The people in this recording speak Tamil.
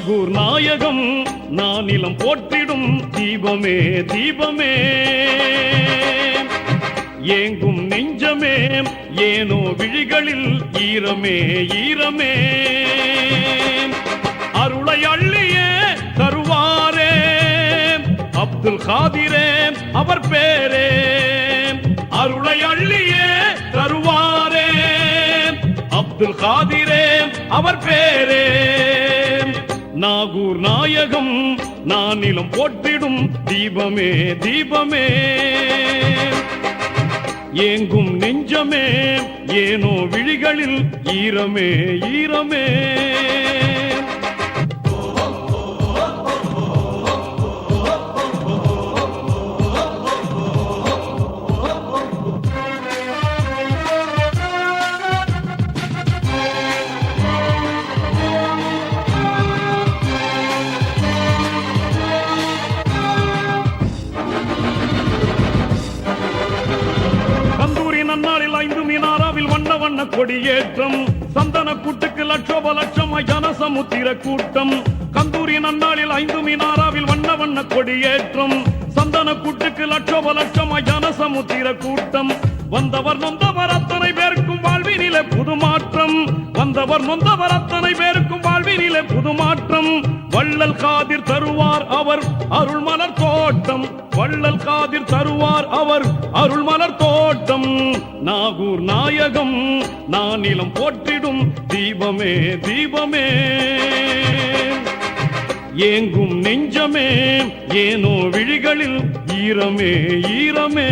நாகூர் நாயகம் நானிலம் போற்றிடும் தீபமே தீபமே. ஏங்கும் நெஞ்சமே ஏனோ விழிகளில் ஈரமே ஈரமே. அருளை அள்ளியே தருவாரே அப்துல் காதிரே அவர் பேரே. அருளை அள்ளியே தருவாரே அப்துல் காதிரே அவர் பேரே. நாகூர் நாயகம் நானிலம் போற்றிடும் தீபமே தீபமே. ஏங்கும் நெஞ்சமே ஏனோ விழிகளில் ஈரமே ஈரமே. சந்தன கொடியேற்றம் சந்தன கூட்டுக்கு லட்சோப லட்சம் ஜனசமுத்திர கூட்டம். கந்தூரி நன்னாளில் ஐந்து மீனாராவில் வண்ண வண்ண கொடியேற்றம். சந்தன கூட்டுக்கு லட்சோப லட்சம் ஜனசமுத்திர கூட்டம். வந்தவர் நொந்தவர் அத்தனை பேருக்கும் வாழ்வினிலே புதுமாற்றம். வந்தவர் நொந்தவர் அத்தனை பேருக்கும் வாழ்வினிலே புது மாற்றம் வள்ளல் காதிர் தருவார் அவர் அருள் மலர் தோட்டம். வள்ளல் காதிர் தருவார் அவர் அருள் மலர் தோட்டம். நாகூர் நாயகம் நானிலம் போற்றிடும் தீபமே தீபமே. ஏங்கும் நெஞ்சமே ஏனோ விழிகளில் ஈரமே ஈரமே.